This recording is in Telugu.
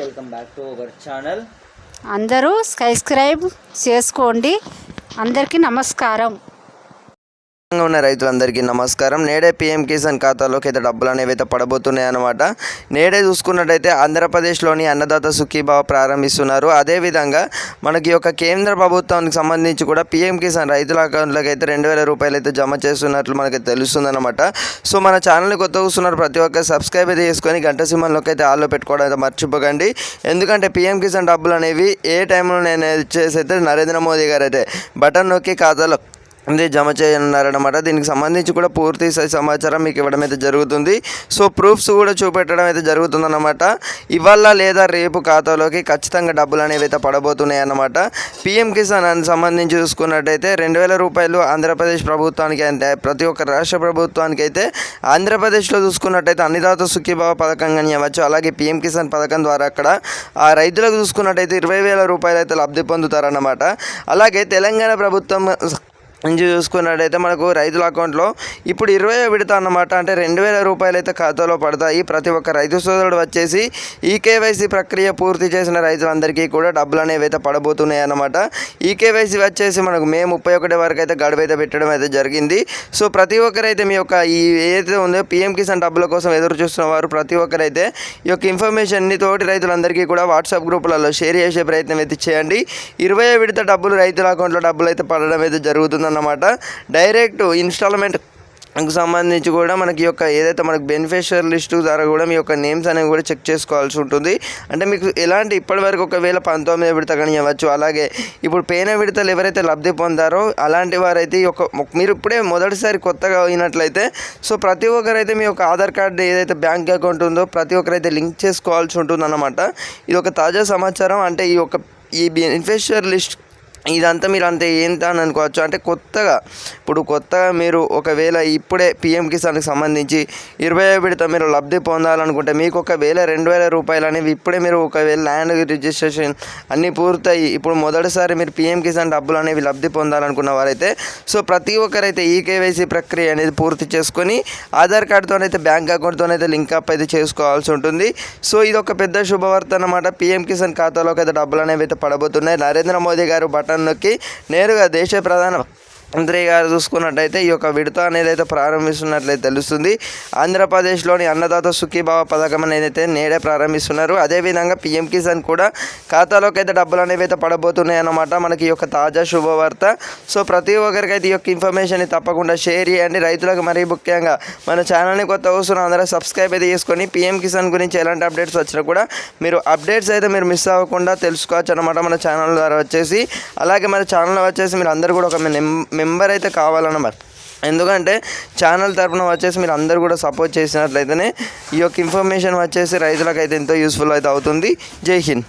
Welcome back to our channel అందరూ సబ్స్క్రైబ్ చేసుకోండి. అందరికీ నమస్కారం. ఉన్న రైతులందరికీ నమస్కారం. నేడే పీఎం కిసాన్ ఖాతాలోకి అయితే డబ్బులు అనేవి అయితే పడబోతున్నాయి అనమాట నేడే చూసుకున్నట్టయితే ఆంధ్రప్రదేశ్లోని అన్నదాత సుఖీభావ ప్రారంభిస్తున్నారు. అదేవిధంగా మనకి యొక్క కేంద్ర ప్రభుత్వానికి సంబంధించి కూడా పీఎం కిసాన్ రైతుల అకౌంట్లోకి అయితే రెండు వేల రూపాయలు అయితే జమ చేస్తున్నట్లు మనకి తెలుస్తుందన్నమాట. సో మన ఛానల్ని కొత్త చూస్తున్నారు ప్రతి ఒక్కరు సబ్స్క్రైబ్ అయితే చేసుకొని గంట సింహంలోకి అయితే ఆల్లో పెట్టుకోవడం అయితే మర్చిపోకండి. ఎందుకంటే పీఎం కిసాన్ డబ్బులు అనేవి ఏ టైంలో నేను చేసి అయితే నరేంద్ర మోదీ గారు అయితే బటన్ నొక్కి ఖాతాలో ఇది జమ చేయనున్నారనమాట దీనికి సంబంధించి కూడా పూర్తి సమాచారం మీకు ఇవ్వడం అయితే జరుగుతుంది. సో ప్రూఫ్స్ కూడా చూపెట్టడం అయితే జరుగుతుందన్నమాట. ఇవాళ లేదా రేపు ఖాతాలోకి ఖచ్చితంగా డబ్బులు అనేవి అయితే పడబోతున్నాయి అన్నమాట పిఎం కిసాన్ అని సంబంధించి చూసుకున్నట్టయితే రెండు వేల రూపాయలు ఆంధ్రప్రదేశ్ ప్రభుత్వానికి అంటే ప్రతి ఒక్క రాష్ట్ర ప్రభుత్వానికి అయితే ఆంధ్రప్రదేశ్లో చూసుకున్నట్టయితే అన్నదాత సుఖీభావ పథకం కానీ అవ్వచ్చు. అలాగే పిఎం కిసాన్ పథకం ద్వారా అక్కడ ఆ రైతులకు చూసుకున్నట్టయితే ఇరవై వేల రూపాయలు అయితే లబ్ధి పొందుతారన్నమాట. అలాగే తెలంగాణ ప్రభుత్వం నుంచి చూసుకున్నట్టయితే మనకు రైతుల అకౌంట్లో ఇప్పుడు ఇరవై విడత అన్నమాట. అంటే రెండు వేల రూపాయలు అయితే ఖాతాలో పడతాయి. ప్రతి ఒక్క రైతు సోదరుడు వచ్చేసి ఈ కేవైసీ ప్రక్రియ పూర్తి చేసిన రైతులందరికీ కూడా డబ్బులు అనేవి అయితే పడబోతున్నాయి అన్నమాట. ఈ కేవైసీ వచ్చేసి మనకు మే ముప్పై ఒకటి వరకు అయితే గడువు అయితే పెట్టడం అయితే జరిగింది. సో ప్రతి ఒక్కరైతే మీ యొక్క ఈ ఏదైతే ఉందో పిఎం కిసాన్ డబ్బుల కోసం ఎదురు చూస్తున్న వారు ప్రతి ఒక్కరైతే ఈ యొక్క ఇన్ఫర్మేషన్ని తోటి రైతులందరికీ కూడా వాట్సాప్ గ్రూపులలో షేర్ చేసే ప్రయత్నం అయితే చేయండి. ఇరవై విడత డబ్బులు రైతుల అకౌంట్లో డబ్బులు అయితే పడడం అయితే అనమాట డైరెక్ట్ ఇన్స్టాల్మెంట్కు సంబంధించి కూడా మనకి యొక్క ఏదైతే మనకి బెనిఫిషియర్ లిస్ట్ ద్వారా కూడా మీ యొక్క నేమ్స్ అనేవి కూడా చెక్ చేసుకోవాల్సి ఉంటుంది. అంటే మీకు ఎలాంటి ఇప్పటివరకు ఒకవేళ పంతొమ్మిది విడత కానీ అలాగే ఇప్పుడు పేన విడతలు ఎవరైతే లబ్ధి పొందారో అలాంటి వారైతే ఈ యొక్క మీరు ఇప్పుడే మొదటిసారి కొత్తగా అయినట్లయితే సో ప్రతి ఒక్కరైతే మీ యొక్క ఆధార్ కార్డు ఏదైతే బ్యాంక్ అకౌంట్ ఉందో ప్రతి ఒక్కరైతే లింక్ చేసుకోవాల్సి ఉంటుంది అన్నమాట ఇది ఒక తాజా సమాచారం. అంటే ఈ యొక్క ఈ బెనిఫిషియర్ లిస్ట్ ఇదంతా మీరు అంతే ఏంత అని అనుకోవచ్చు. అంటే కొత్తగా ఇప్పుడు కొత్తగా మీరు ఒకవేళ ఇప్పుడే పిఎం కిసాన్కి సంబంధించి ఇరవై విడత మీరు లబ్ధి పొందాలనుకుంటే మీకు ఒకవేళ రెండు వేల రూపాయలు అనేవి ఇప్పుడే మీరు ఒకవేళ ల్యాండ్ రిజిస్ట్రేషన్ అన్నీ పూర్తయి ఇప్పుడు మొదటిసారి మీరు పిఎం కిసాన్ డబ్బులు అనేవి లబ్ధి పొందాలనుకున్న వారైతే సో ప్రతి ఒక్కరైతే ఈ కేవైసీ ప్రక్రియ అనేది పూర్తి చేసుకొని ఆధార్ కార్డుతోనైతే బ్యాంక్ అకౌంట్తోనైతే లింక్ అయితే చేసుకోవాల్సి ఉంటుంది. సో ఇది ఒక పెద్ద శుభవార్త అన్నమాట. పిఎం కిసాన్ ఖాతాలోకి అయితే డబ్బులు అనేవి అయితే పడబోతున్నాయి. నరేంద్ర మోదీ గారు బటన్ నొక్కి నేరుగా దేశ ప్రధాన మంత్రి గారు చూసుకున్నట్టయితే ఈ యొక్క విడత అనేది అయితే ప్రారంభిస్తున్నట్లయితే తెలుస్తుంది. ఆంధ్రప్రదేశ్లోని అన్నదాత సుఖీభావ పథకం అనేది అయితే నేడే ప్రారంభిస్తున్నారు. అదేవిధంగా పిఎం కిసాన్ కూడా ఖాతాలోకి అయితే డబ్బులు అనేవి అయితే పడబోతున్నాయి అన్నమాట. మనకి ఈ యొక్క తాజా శుభవార్త. సో ప్రతి ఒక్కరికి అయితే ఈ యొక్క ఇన్ఫర్మేషన్ని తప్పకుండా షేర్ చేయండి. రైతులకు మరీ ముఖ్యంగా మన ఛానల్ని కొత్త వస్తున్న అందరూ సబ్స్క్రైబ్ అయితే చేసుకొని పిఎం కిసాన్ గురించి ఎలాంటి అప్డేట్స్ వచ్చినా కూడా మీరు అప్డేట్స్ అయితే మీరు మిస్ అవ్వకుండా తెలుసుకోవచ్చు అనమాట మన ఛానల్ ద్వారా వచ్చేసి. అలాగే మన ఛానల్ వచ్చేసి మీరు అందరూ కూడా ఒక మెంబర్ అయితే కావాలన్నమాట ఎందుకంటే ఛానల్ తరపున వచ్చేసి మీరు అందరు కూడా సపోర్ట్ చేసినట్లయితేనే ఈ యొక్క ఇన్ఫర్మేషన్ వచ్చేసి రైతులకు అయితే ఎంతో యూస్ఫుల్ అయితే అవుతుంది. జై హింద్.